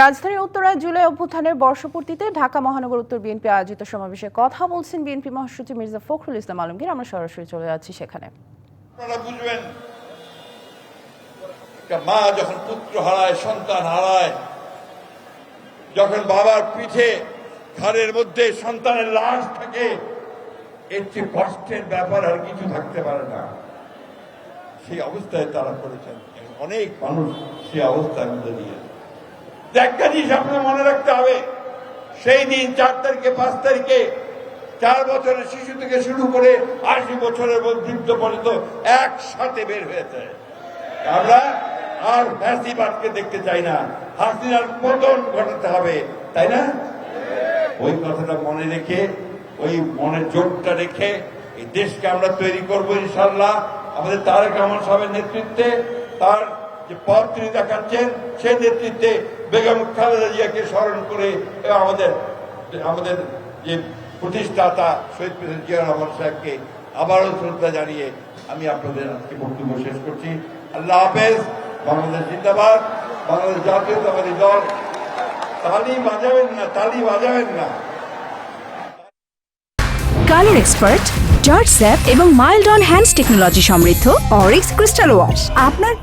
রাজধানীর উত্তরায় জুলাই অভ্যুত্থানের বর্ষপূর্তিতে ঢাকা মহানগর উত্তর বিএনপি আয়োজিত সমাবেশে কথা বলছেন বিএনপি মহাসচিব মির্জা ফখরুল ইসলাম আলমগীর। আমরা সরাসরি চলে যাচ্ছি সেখানে। আপনারা বুঝবেন মা যখন পুত্র হারায়, সন্তান হারায়, যখন বাবার পিঠে ঘরের মধ্যে সন্তানের লাশ থাকে, এর চেয়ে কষ্টের ব্যাপার আর কিছু থাকতে পারে না। সেই অবস্থায় তারা করেছেন, অনেক মানুষ সেই অবস্থার মধ্যে দিয়ে। একটা জিনিস আপনার মনে রাখতে হবে, সেই দিন চার তারিখে, পাঁচ তারিখে চার বছরের শিশু থেকে শুরু করে আশি বছরের বৃদ্ধ পর্যন্ত একসাথে বের হয়েছে। আমরা আর ফ্যাসিবাদকে দেখতে চাই না, হাসিনার পতন ঘটাতে হবে, তাই না? ওই কথাটা মনে রেখে, ওই মনের জোরটা রেখে এই দেশকে আমরা তৈরি করব ইনশাল্লাহ। আমাদের তারেক রহমান সাহেবের নেতৃত্বে তার যে পথ তিনি দেখাচ্ছেন সেই নেতৃত্বে বেগম খালেদা জিয়াকে স্মরণ করে আমাদের আমাদের যে প্রতিষ্ঠাতা শহীদ প্রেসিডেন্ট জিয়া রহমান সাহেবকে আবারও শ্রদ্ধা জানিয়ে আমি আপনাদের আজকে বক্তব্য শেষ করছি। আল্লাহ হাফেজ, বাংলাদেশ জিন্দাবাদ, বাংলাদেশ জাতীয়তাবাদী দল। তালি বাজাবেন না, তালি বাজাবেন না। কালার এক্সপার্ট জর্জ স্যাপ এবং মাইল্ড অন হ্যান্ডস টেকনোলজি সমৃদ্ধ, অরিক্স ক্রিস্টাল ওয়াশ। আপনার